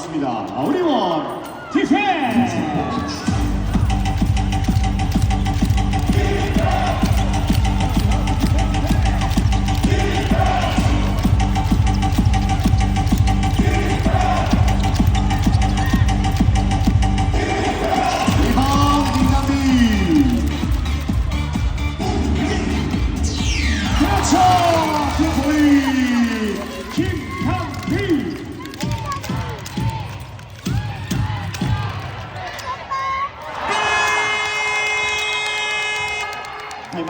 하겠습니다. 우리원 디펜스!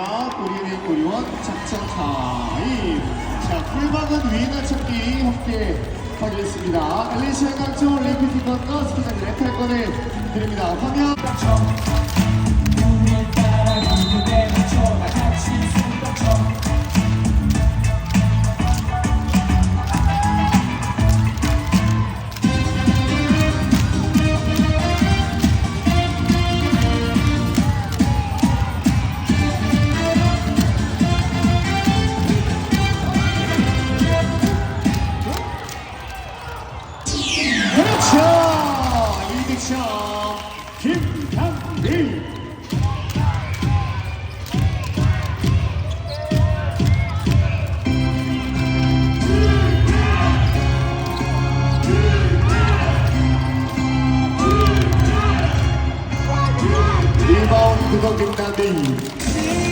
타임아웃 우리는 우리원 작전 타임 자 풀박은 위너 찾기 함께 하겠습니다. 엘리시아 강정 레이피티건과 스키장기 레탈건을 드립니다. 화면 김남비 리바운드 그거 김남비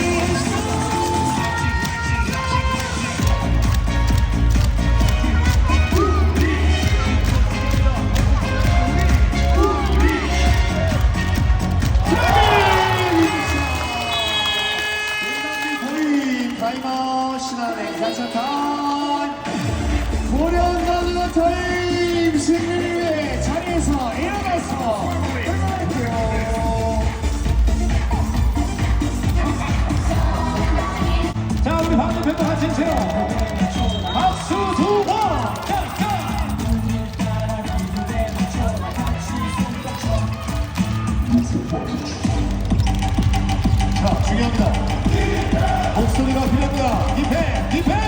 중요합니다. 목소리가 필요합니다. 디펜 디펜!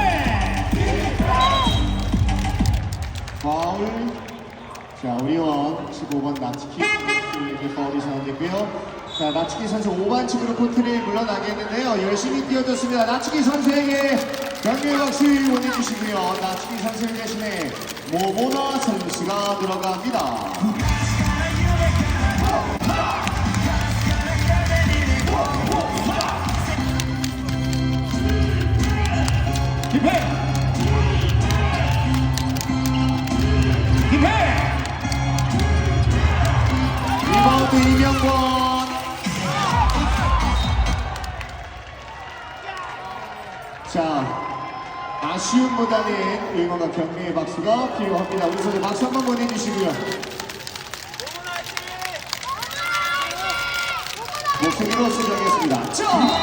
파울. 자 우리원 15번 나치키에게 파울이 선언됐고요. 자 나치키 선수 5반 측으로 코트를 물러나게 했는데요. 열심히 뛰어줬습니다. 나치키 선수에게 경례 박수 보내주시고요. 나치키 선수 대신에 모모나 선수가 들어갑니다 디펜! 디펜! 리바운드 이명권. 자 아쉬움보다는 응원과 격려의 박수가 필요합니다. 우리 선수 박수 한번 보내주시고요. 목소리로 수정했습니다. 자,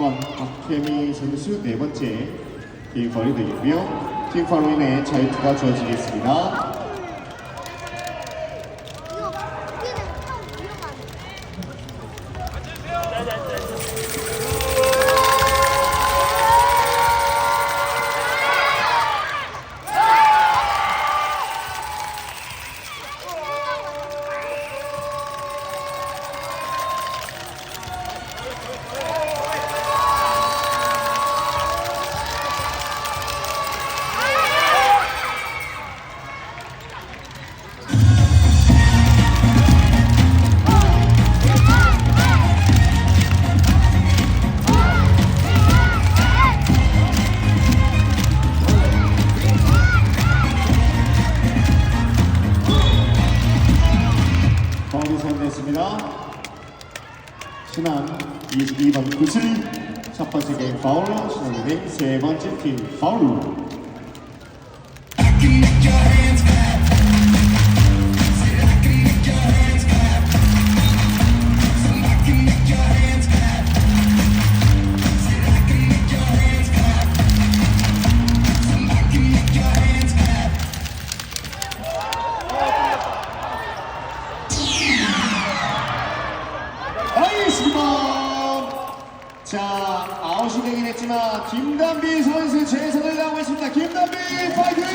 번 박혜미 선수 네 번째 게임 거리 되겠고요. 팀 파울로 인해 자유투가 주어지겠습니다 22번 구슬 첫 번째 게임 파울 신한은행 세 번째 팀 파울 김단비 선수 최선을 다하고 있습니다. 김단비 파이팅!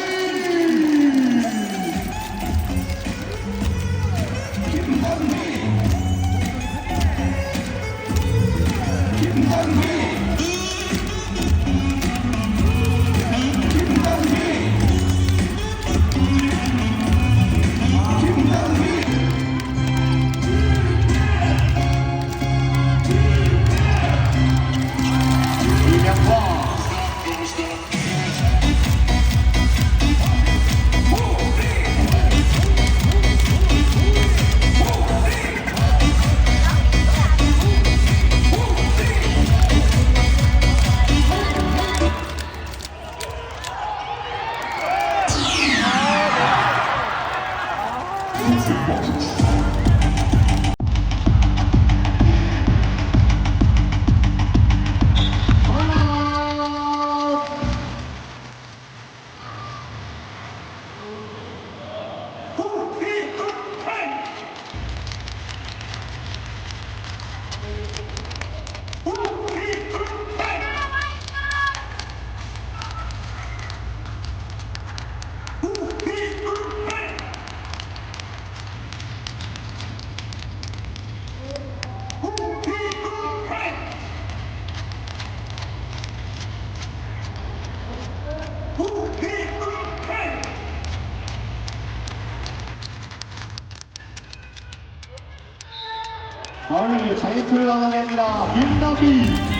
파울을 자유투를 얻어냅니다. 거네.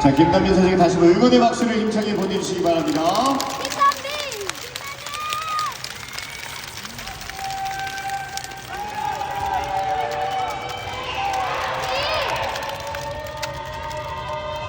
자, 김단비 선수에게 다시 한번 응원의 박수를 힘차게 보내주시기 바랍니다.